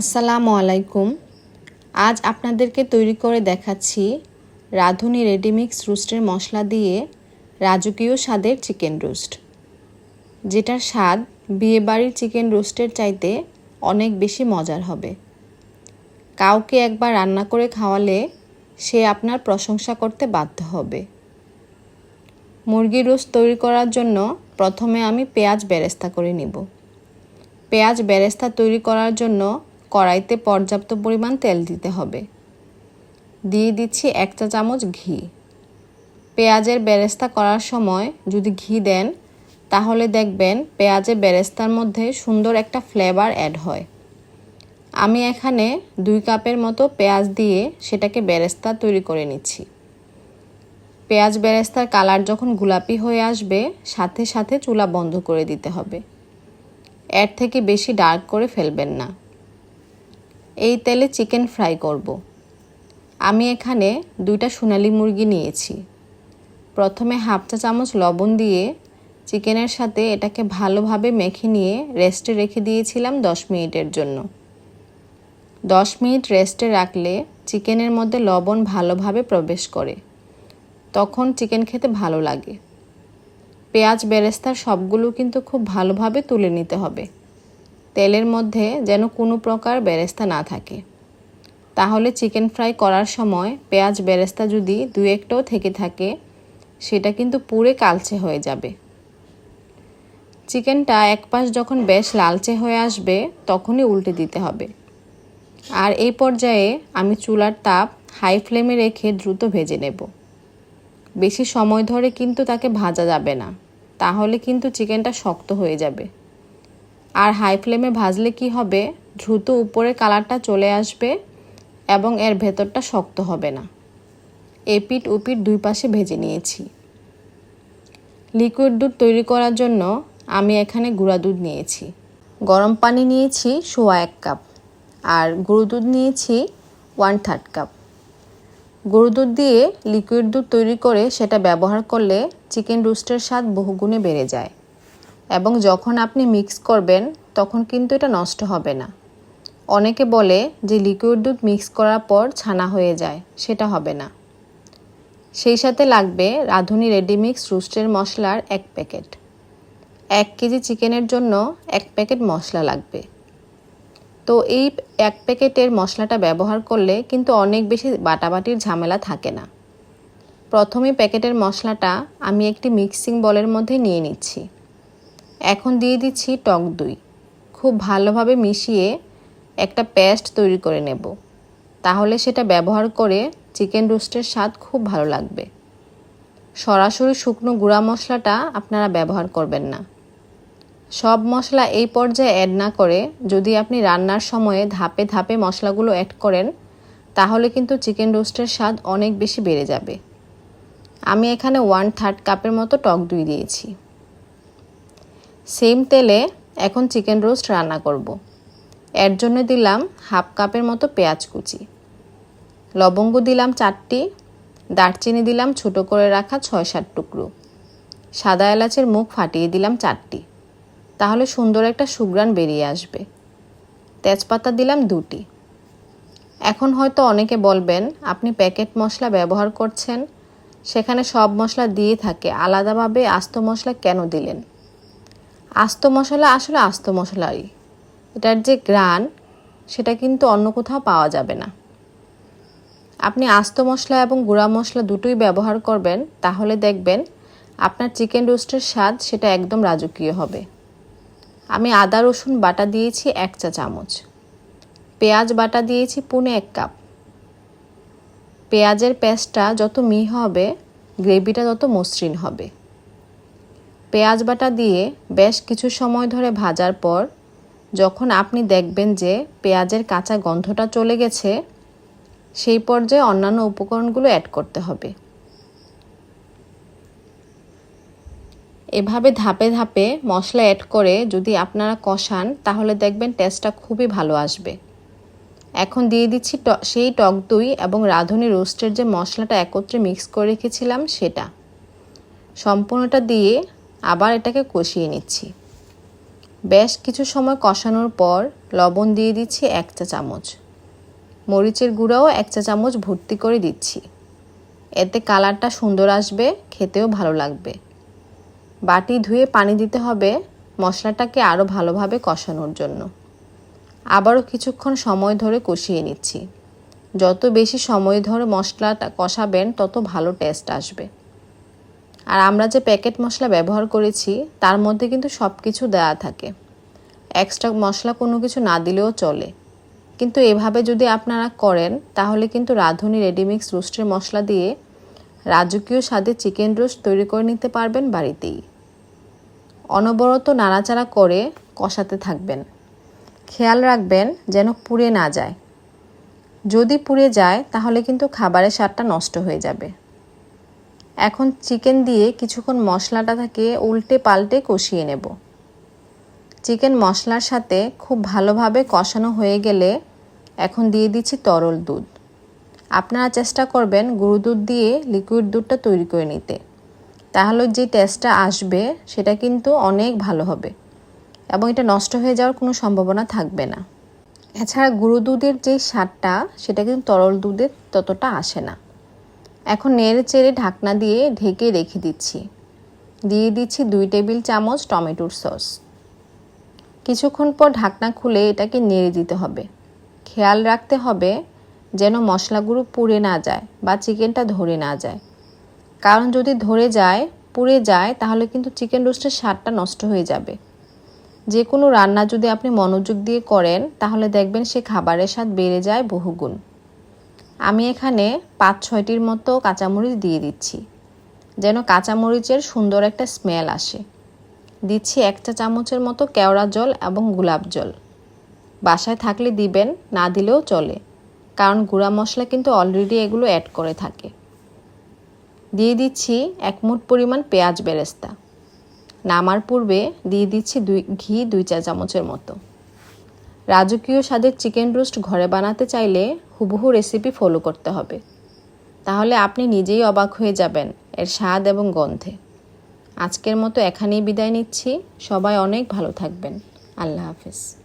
আসসালামু আলাইকুম। আজ আপনাদেরকে তৈরি করে দেখাচ্ছি রাঁধুনি রেডিমিক্স রোস্টের মশলা দিয়ে রাজকীয় স্বাদের চিকেন রোস্ট, যেটার স্বাদ বিয়েবাড়ির চিকেন রোস্টের চাইতে অনেক বেশি মজার হবে। কাউকে একবার রান্না করে খাওয়ালে সে আপনার প্রশংসা করতে বাধ্য হবে। মুরগির রোস্ট তৈরি করার জন্য প্রথমে আমি পেঁয়াজ বেরেস্তা করে নিব। পেঁয়াজ বেরেস্তা তৈরি করার জন্য কড়াইতে পর্যাপ্ত পরিমাণ তেল দিতে হবে। দিয়ে দিচ্ছি এক চা চামচ ঘি। পেঁয়াজের বেরেস্তা করার সময় যদি ঘি দেন, তাহলে দেখবেন পেঁয়াজের বেরেস্তার মধ্যে সুন্দর একটা ফ্লেভার অ্যাড হয়। আমি এখানে দুই কাপের মতো পেঁয়াজ দিয়ে সেটাকে বেরেস্তা তৈরি করে নিচ্ছি। পেঁয়াজ বেরেস্তার কালার যখন গোলাপি হয়ে আসবে, সাথে সাথে চুলা বন্ধ করে দিতে হবে। এর থেকে বেশি ডার্ক করে ফেলবেন না। এই তেলে চিকেন ফ্রাই করব। আমি এখানে দুইটা সোনালি মুরগি নিয়েছি। প্রথমে হাফ চা চামচ লবণ দিয়ে চিকেনের সাথে এটাকে ভালোভাবে মেখে নিয়ে রেস্টে রেখে দিয়েছিলাম দশ মিনিটের জন্য। দশ মিনিট রেস্টে রাখলে চিকেনের মধ্যে লবণ ভালোভাবে প্রবেশ করে। তখন চিকেন খেতে ভালো লাগে। পেঁয়াজ বেরেস্তার সবগুলো কিন্তু খুব ভালোভাবে তুলে নিতে হবে। তেলের মধ্যে যেন কোনো প্রকার বেরেস্তা না থাকে। তাহলে চিকেন ফ্রাই করার সময় পেঁয়াজ বেরেস্তা যদি দু একটাও থেকে থাকে, সেটা কিন্তু পুরে কালচে হয়ে যাবে। চিকেনটা এক পাশ যখন বেশ লালচে হয়ে আসবে, তখনই উল্টে দিতে হবে। আর এই পর্যায়ে আমি চুলার তাপ হাই ফ্লেমে রেখে দ্রুত ভেজে নেব। বেশি সময় ধরে কিন্তু তাকে ভাজা যাবে না। তাহলে কিন্তু চিকেনটা শক্ত হয়ে যাবে। আর হাই ফ্লেমে ভাজলে কি হবে? দ্রুত উপরে কালারটা চলে আসবে এবং এর ভেতরটা শক্ত হবে না। এপিট উপিট দুই পাশে ভেজে নিয়েছি। লিকুইড দুধ তৈরি করার জন্য আমি এখানে গুঁড়া দুধ নিয়েছি। গরম পানি নিয়েছি সোয়া এক কাপ আর গুঁড়ো দুধ নিয়েছি ওয়ান থার্ড কাপ গরু দুধ দিয়ে লিকুইড দুধ তৈরি করে সেটা ব্যবহার করলে চিকেন রোস্টের স্বাদ বহুগুণে বেড়ে যায়। এবং যখন আপনি মিক্স করবেন, তখন কিন্তু এটা নষ্ট হবে না। অনেকে বলে যে লিকুইড দুধ মিক্স করার পর ছানা হয়ে যায়, সেটা হবে না। সেই সাথে লাগবে রাঁধুনি রেডিমিক্স রুস্টের মশলার এক প্যাকেট এক কেজি চিকেনের জন্য এক প্যাকেট মশলা লাগবে। তো এই এক প্যাকেটের মশলাটা ব্যবহার করলে কিন্তু অনেক বেশি বাটাবাটির ঝামেলা থাকে না। প্রথমে প্যাকেটের মশলাটা আমি একটি মিক্সিং বলের মধ্যে নিয়ে নিচ্ছি। এখন দিয়ে দিচ্ছি টক দই। খুব ভালোভাবে মিশিয়ে একটা পেস্ট তৈরি করে নেব। তাহলে সেটা ব্যবহার করে চিকেন রোস্টের স্বাদ খুব ভালো লাগবে। সরাসরি শুকনো গুঁড়া মশলাটা আপনারা ব্যবহার করবেন না। সব মশলা এই পর্যায়ে অ্যাড না করে যদি আপনি রান্নার সময়ে ধাপে ধাপে মশলাগুলো অ্যাড করেন, তাহলে কিন্তু চিকেন রোস্টের স্বাদ অনেক বেশি বেড়ে যাবে। আমি এখানে ওয়ান থার্ড কাপের মতো টক দই দিয়েছি। সেম তেলে এখন চিকেন রোস্ট রান্না করব। এর জন্য দিলাম হাফ কাপের মতো পেঁয়াজ কুচি। লবঙ্গ দিলাম চারটি। দারচিনি দিলাম ছোট করে রাখা ছয় সাত টুকরো। সাদা এলাচের মুখ ফাটিয়ে দিলাম চারটি। তাহলে সুন্দর একটা সুগ্রান বেরিয়ে আসবে। তেজপাতা দিলাম দুটি। এখন হয়তো অনেকে বলবেন, আপনি প্যাকেট মশলা ব্যবহার করছেন। সেখানে সব মশলা দিয়ে থাকে। আলাদাভাবে আস্ত মশলা কেন দিলেন? আস্ত মশলা আসলে আস্ত মশলাই এটার যে গ্রান, সেটা কিন্তু অন্য কোথাও পাওয়া যাবে না। আপনি আস্ত মশলা এবং গুঁড়া মশলা দুটোই ব্যবহার করবেন, তাহলে দেখবেন আপনার চিকেন রোস্টের স্বাদ সেটা একদম রাজকীয় হবে। আমি আদা, রসুন বাটা দিয়েছি এক চা চামচ। পেঁয়াজ বাটা দিয়েছি পুনে এক কাপ। পেঁয়াজের পেস্টটা যত মিহি হবে, গ্রেভিটা তত মসৃণ হবে। পেঁয়াজ বাটা দিয়ে বেশ কিছু সময় ধরে ভাজার পর, যখন আপনি দেখবেন যে পেঁয়াজের কাঁচা গন্ধটা চলে গেছে, সেই পর্যায়ে অন্যান্য উপকরণগুলো অ্যাড করতে হবে। এভাবে ধাপে ধাপে মশলা অ্যাড করে যদি আপনারা কষান, তাহলে দেখবেন টেস্টটা খুবই ভালো আসবে। এখন দিয়ে দিচ্ছি সেই টক দই এবং রাঁধুনি রোস্টের যে মশলাটা একত্রে মিক্স করে রেখেছিলাম, সেটা। সম্পূর্ণটা দিয়ে আবার এটাকে কষিয়ে নিচ্ছি। বেশ কিছু সময় কষানোর পর লবণ দিয়ে দিচ্ছি এক চা চামচ। মরিচের গুঁড়াও এক চা চামচ ভর্তি করে দিচ্ছি। এতে কালারটা সুন্দর আসবে, খেতেও ভালো লাগবে। বাটি ধুয়ে পানি দিতে হবে মশলাটাকে আরও ভালোভাবে কষানোর জন্য। আবারও কিছুক্ষণ সময় ধরে কষিয়ে নিচ্ছি। যত বেশি সময় ধরে মশলাটা কষাবেন, তত ভালো টেস্ট আসবে। আর আমরা যে প্যাকেট মশলা ব্যবহার করেছি, তার মধ্যে কিন্তু সব কিছু দেওয়া থাকে। এক্সট্রা মশলা কোনো কিছু না দিলেও চলে। কিন্তু এভাবে যদি আপনারা করেন, তাহলে কিন্তু রাঁধুনি রেডিমিক্স রোস্টের মশলা দিয়ে রাজকীয় স্বাদে চিকেন রোস্ট তৈরি করে নিতে পারবেন বাড়িতেই। অনবরত নাড়াচাড়া করে কষাতে থাকবেন। খেয়াল রাখবেন যেন পুড়ে না যায়। যদি পুড়ে যায়, তাহলে কিন্তু খাবারের স্বাদটা নষ্ট হয়ে যাবে। এখন চিকেন দিয়ে কিছুক্ষণ মশলাটাকে উল্টে পাল্টে কষিয়ে নেব। চিকেন মশলার সাথে খুব ভালোভাবে কষানো হয়ে গেলে এখন দিয়ে দিচ্ছি তরল দুধ। আপনারা চেষ্টা করবেন গুঁড়ো দুধ দিয়ে লিকুইড দুধটা তৈরি করে নিতে। তাহলে যে টেস্টটা আসবে, সেটা কিন্তু অনেক ভালো হবে এবং এটা নষ্ট হয়ে যাওয়ার কোনো সম্ভাবনা থাকবে না। এছাড়া গুঁড়ো দুধের যে স্বাদটা, সেটা কিন্তু তরল দুধের ততটা আসে না। এখন নেড়ে চেড়ে ঢাকনা দিয়ে ঢেকে রেখে দিচ্ছি। দিয়ে দিচ্ছি দুই টেবিল চামচ টমেটোর সস। কিছুক্ষণ পর ঢাকনা খুলে এটাকে নেড়ে দিতে হবে। খেয়াল রাখতে হবে যেন মশলাগুলো পুড়ে না যায় বা চিকেনটা ধরে না যায়। কারণ যদি ধরে যায়, পুড়ে যায়, তাহলে কিন্তু চিকেন রোস্টের স্বাদটা নষ্ট হয়ে যাবে। যে কোনো রান্না যদি আপনি মনোযোগ দিয়ে করেন, তাহলে দেখবেন সে খাবারের স্বাদ বেড়ে যায় বহুগুণ। আমি এখানে পাঁচ ছয়টির মতো কাঁচামরিচ দিয়ে দিচ্ছি। যেন কাঁচামরিচের সুন্দর একটা স্মেল আসে। দিচ্ছি এক চা চামচের মতো কেওড়া জল এবং গোলাপ জল। বাসায় থাকলে দিবেন, না দিলেও চলে। কারণ গুঁড়া মশলা কিন্তু অলরেডি এগুলো অ্যাড করে থাকে। দিয়ে দিচ্ছি এক মুঠ পরিমাণ পেঁয়াজ বেরেস্তা। নামার পূর্বে দিয়ে দিচ্ছি দুই, ঘি দুই চা চামচের মতো। রাজকীয় স্বাদের চিকেন রোস্ট ঘরে বানাতে চাইলে হুবহু রেসিপি ফলো করতে হবে। তাহলে আপনি নিজেই অবাক হয়ে যাবেন এর স্বাদ এবং গন্ধে। আজকের মতো এখানেই বিদায় নিচ্ছি। সবাই অনেক ভালো থাকবেন। আল্লাহ হাফিজ।